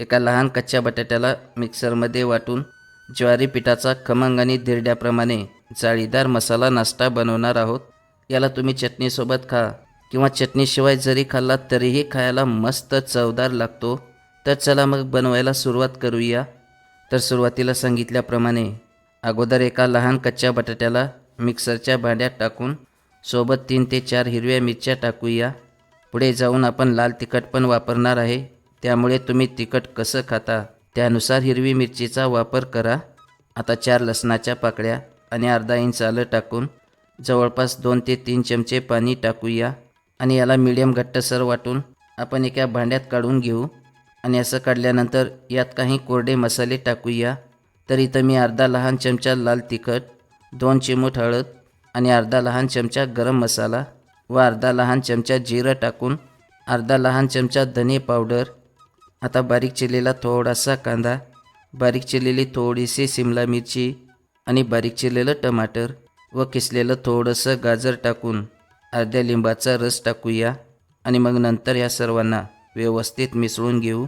एका लहान कच्च्या बटाट्याला मिक्सरमध्ये वाटून ज्वारी पिठाचा खमंग आणि धिरड्याप्रमाणे जाळीदार मसाला नाश्ता बनवणार आहोत. याला तुम्ही चटणीसोबत खा किंवा चटणीशिवाय जरी खाल्ला तरीही खायला मस्त चवदार लागतो. तर चला मग बनवायला सुरुवात करूया. तर सुरुवातीला सांगितल्याप्रमाणे अगोदर एका लहान कच्च्या बटाट्याला मिक्सरच्या भांड्यात टाकून सोबत तीन ते चार हिरव्या मिरच्या टाकूया. पुढे जाऊन आपण लाल तिखट पण वापरणार आहे. त्यामुळे तुम्ही तिखट कसं खाता? त्यानुसार हिरवी मिरचीचा वापर करा. आता चार लसणाच्या पाकळ्या आणि अर्धा इंच आलं टाकून जवळपास दोन ते तीन चमचे पाणी टाकूया आणि याला मिडियम घट्टसर वाटून आपण एका भांड्यात काढून घेऊ आणि असं काढल्यानंतर यात काही कोरडे मसाले टाकूया. तर इथं मी अर्धा लहान चमचा लाल तिखट दोन चिमूट हळद आणि अर्धा लहान चमचा गरम मसाला व अर्धा लहान चमचा जिरं टाकून अर्धा लहान चमचा धने पावडर आता बारीक चिरलेला थोडासा कांदा बारीक चिरलेली थोडीशी सिमला मिरची आणि बारीक चिरलेलं टमाटर व किसलेलं थोडंसं गाजर टाकून अर्ध्या लिंबाचा रस टाकूया आणि मग नंतर या सर्वांना व्यवस्थित मिसळून घेऊ.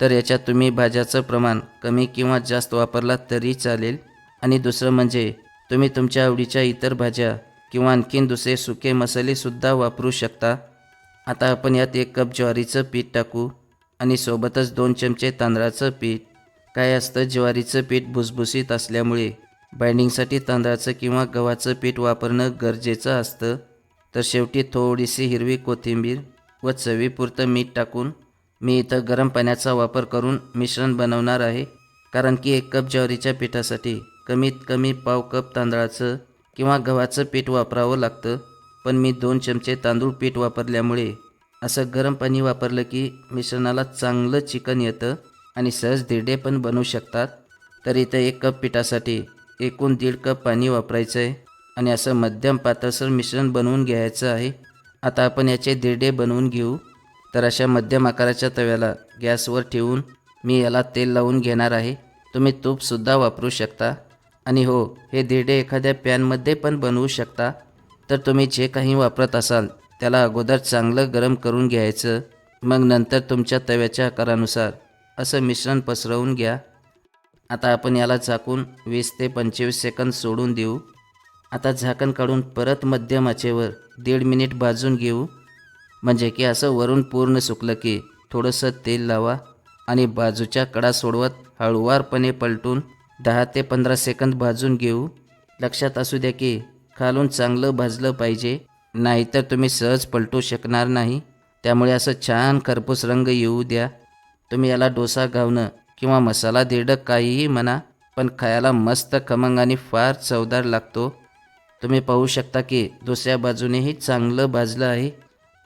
तर याच्यात तुम्ही भाज्याचं प्रमाण कमी किंवा जास्त वापरला तरी चालेल. आणि दुसरं म्हणजे तुम्ही तुमच्या आवडीच्या इतर भाज्या किंवा आणखीन दुसरे सुके मसालेसुद्धा वापरू शकता. आता आपण यात एक कप ज्वारीचं पीठ टाकू. आणि सोबतच दोन चमचे तांदळाचं पीठ. काय असतं ज्वारीचं पीठ भुसभुसीत असल्यामुळे बाइंडिंगसाठी तांदळाचं किंवा गव्हाचं पीठ वापरणं गरजेचं असतं. तर शेवटी थोडीशी हिरवी कोथिंबीर व चवीपुरतं मीठ टाकून मी इथं गरम पाण्याचा वापर करून मिश्रण बनवणार आहे. कारण की एक कप ज्वारीच्या पिठासाठी कमीत कमी पाव कप तांदळाचं किंवा गव्हाचं पीठ वापरावं लागतं. पण मी दोन चमचे तांदूळ पीठ वापरल्यामुळे असं गरम पाणी वापरलं की मिश्रणाला चांगलं चिकन येतं आणि सहज धिरडे पण बनवू शकतात. तर इथं एक कप पिठासाठी एकूण दीड कप पाणी वापरायचं आहे आणि असं मध्यम पातळसर मिश्रण बनवून घ्यायचं आहे. आता आपण याचे धिरडे बनवून घेऊ. तर अशा मध्यम आकाराच्या तव्याला गॅसवर ठेवून मी याला तेल लावून घेणार आहे. तुम्ही तूपसुद्धा वापरू शकता. आणि हो हे धिरडे एखाद्या पॅनमध्ये पण बनवू शकता. तर तुम्ही जे काही वापरत असाल त्याला अगोदर चांगलं गरम करून घ्यायचं मग नंतर तुमच्या तव्याच्या आकारानुसार. असं मिश्रण पसरवून घ्या. आता आपण याला झाकून वीस ते पंचवीस सेकंद सोडून देऊ. आता झाकण काढून परत मध्यम आचेवर दीड मिनिट भाजून घेऊ. म्हणजे की असं वरून पूर्ण सुकलं की थोडंसं तेल लावा आणि बाजूच्या कडा सोडवत हळुवारपणे पलटून दहा ते पंधरा सेकंद भाजून घेऊ. लक्षात असू द्या की खालून चांगलं भाजलं पाहिजे. नाहीतर तुम्ही सहज पलटू शकणार नाही. त्यामुळे असं छान खरपूस रंग येऊ द्या. तुम्ही याला डोसा घावणं किंवा मसाला धिरडं काहीही म्हणा पण खायला मस्त खमंग आणि फार चवदार लागतो. तुम्ही पाहू शकता की दुसऱ्या बाजूनेही चांगलं भाजलं आहे.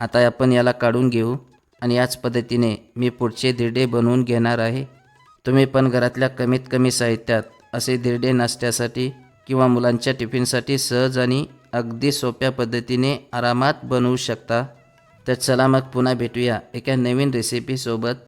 आता आपण याला काढून घेऊ आणि याच पद्धतीने मी पुढचे धिरडे बनवून घेणार आहे. तुम्ही पण घरातल्या कमीत कमी साहित्यात असे धिरडे नाश्त्यासाठी किंवा मुलांच्या टिफिनसाठी सहज आणि अगदी सोप्या पद्धतीने आरामात बनवू शकता. तर चला मग पुन्हा भेटूया एका नवीन रेसिपीसोबत